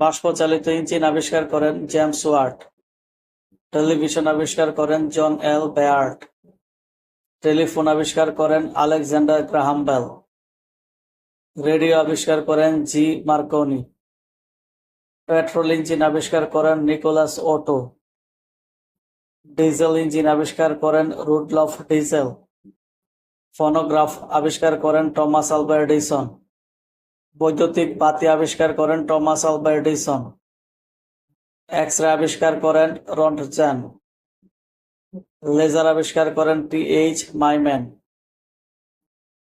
বাষ্পচালিত engine আবিষ্কার করেন James watt television আবিষ্কার করেন জন এল বেয়ার্ট। টেলিফোন আবিষ্কার করেন আলেকজান্ডার গ্রাহাম বেল। রেডিও আবিষ্কার করেন জি মার্কনি। পেট্রোল ইঞ্জিন আবিষ্কার করেন নিকোলাস অটো ডিজেল ইঞ্জিন আবিষ্কার করেন রুডলফ ডিজেল। ফোনোগ্রাফ আবিষ্কার করেন টমাস আলভা এডিসন বৈদ্যুতিক বাতি আবিষ্কার করেন Thomas Alva Edison X ray আবিষ্কার করেন রন্টজেন লেজার আবিষ্কার করেন টি এইচ মাইম্যান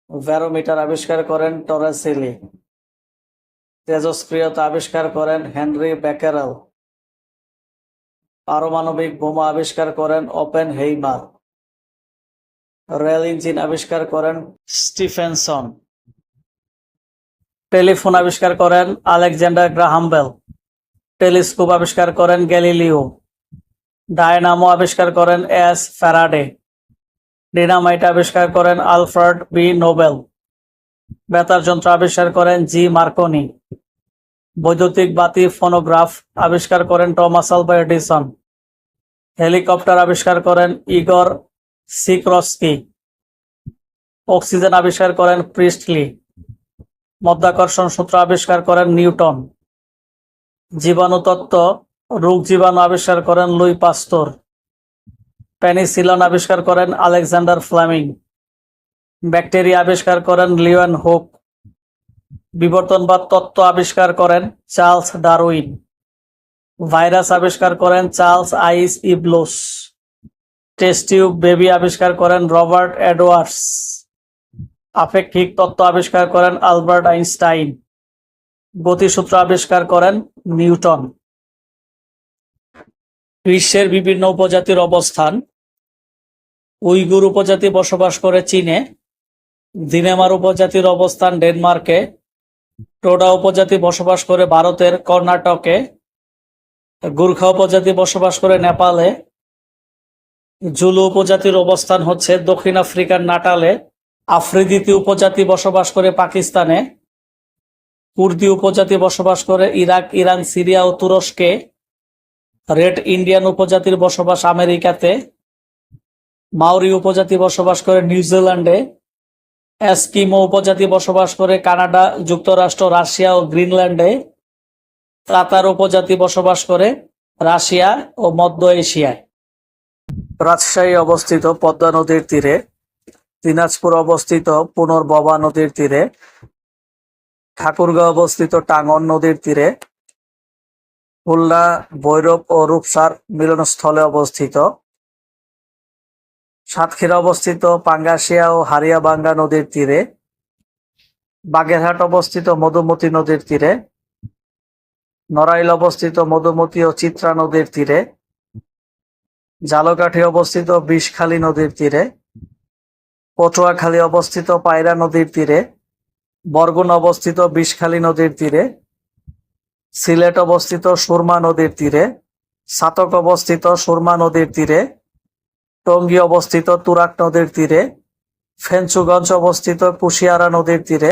ভ্যারোমিটার আবিষ্কার করেন টরেসিলি তেজস্ক্রিয়তা আবিষ্কার করেন হেনরি ব্যাকেরেল পারমাণবিক বোমা আবিষ্কার করেন ওপেন হেইমার রেল ইঞ্জিন আবিষ্কার করেন স্টিফেনসন। টেলিফোন আবিষ্কার করেন আলেকজান্ডার গ্রাহাম বেল, টেলিস্কোপ আবিষ্কার করেন গ্যালিলিও, ডায়নামো আবিষ্কার করেন এস ফ্যারাডে, ডিনামাইট আবিষ্কার করেন আলফ্রেড বি নোবেল, বেতার যন্ত্র আবিষ্কার করেন জি মার্কনি, বৈদ্যুতিক বাতি ফোনোগ্রাফ আবিষ্কার করেন টমাস আলভা এডিসন, হেলিকপ্টার আবিষ্কার করেন ইগর সিক্রস্কি, অক্সিজেন আবিষ্কার করেন প্রিস্টলি। মধ্যাকর্ষণ সূত্র আবিষ্কার করেন নিউটন। জীবাণুতত্ত্ব রোগ জীবাণু আবিষ্কার করেন লুই পাস্তর। প্যানিসিলন আবিষ্কার করেন আলেকজান্ডার ফ্লেমিং। ব্যাকটেরিয়া আবিষ্কার করেন লিওয়ান হুক। বিবর্তনবাদ তত্ত্ব আবিষ্কার করেন চার্লস ডারউইন। ভাইরাস আবিষ্কার করেন চার্লস আইস ইবলোস। টেস্টিউব বেবি আবিষ্কার করেন রবার্ট এডওয়ার্ডস। আপেক্ষিক তত্ত্ব আবিষ্কার করেন আলবার্ট আইনস্টাইন। গতিসূত্র আবিষ্কার করেন নিউটন। বিশ্বের বিভিন্ন উপজাতির অবস্থান। উইগুর উপজাতি বসবাস করে চীনে। দিনেমার উপজাতির অবস্থান ডেনমার্কে। টোডা উপজাতি বসবাস করে ভারতের কর্ণাটকে। গুর্খা উপজাতি বসবাস করে নেপালে। জুলু উপজাতির অবস্থান হচ্ছে দক্ষিণ আফ্রিকার নাটালে। আফ্রিদিতি উপজাতি বসবাস করে পাকিস্তানে, কুর্দি উপজাতি বসবাস করে ইরাক, ইরান, সিরিয়া ও তুরস্কে, রেড ইন্ডিয়ান উপজাতির বসবাস আমেরিকাতে মাউরি উপজাতি বসবাস করে নিউজিল্যান্ডে এস্কিমো উপজাতি বসবাস করে কানাডা, যুক্তরাষ্ট্র, রাশিয়া ও গ্রিনল্যান্ডে, তাতার উপজাতি বসবাস করে রাশিয়া ও মধ্য এশিয়ায়। রাজশাহী অবস্থিত পদ্মা নদীর তীরে দিনাজপুর অবস্থিত পুনর্ববা নদীর তীরে, ঠাকুরগাঁও অবস্থিত টাঙ্গন নদীর তীরে, খুলনা, ভৈরব ও রূপসার মিলনস্থলে অবস্থিত। সাতক্ষীরা অবস্থিত পাঙ্গাশিয়া ও হারিয়াবাঙ্গা নদীর তীরে, বাগেরহাট অবস্থিত মধুমতি নদীর তীরে, নড়াইল অবস্থিত মধুমতি ও চিত্রা নদীর তীরে, জালকাঠি অবস্থিত বিষখালী নদীর তীরে পটুয়াখালী অবস্থিত পায়রা নদীর তীরে, বরগুনা অবস্থিত বিষখালী নদীর তীরে, সিলেট অবস্থিত সুরমা নদীর তীরে, সাতক অবস্থিত সুরমা নদীর তীরে, টঙ্গী অবস্থিত তুরাক নদীর তীরে, ফেঞ্চুগঞ্জ অবস্থিত কুশিয়ারা নদীর তীরে,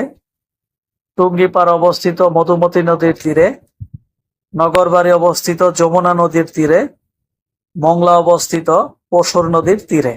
টুঙ্গিপাড় অবস্থিত মধুমতি নদীর তীরে, নগরবাড়ি অবস্থিত যমুনা নদীর তীরে, মংলা অবস্থিত পশুর নদীর তীরে।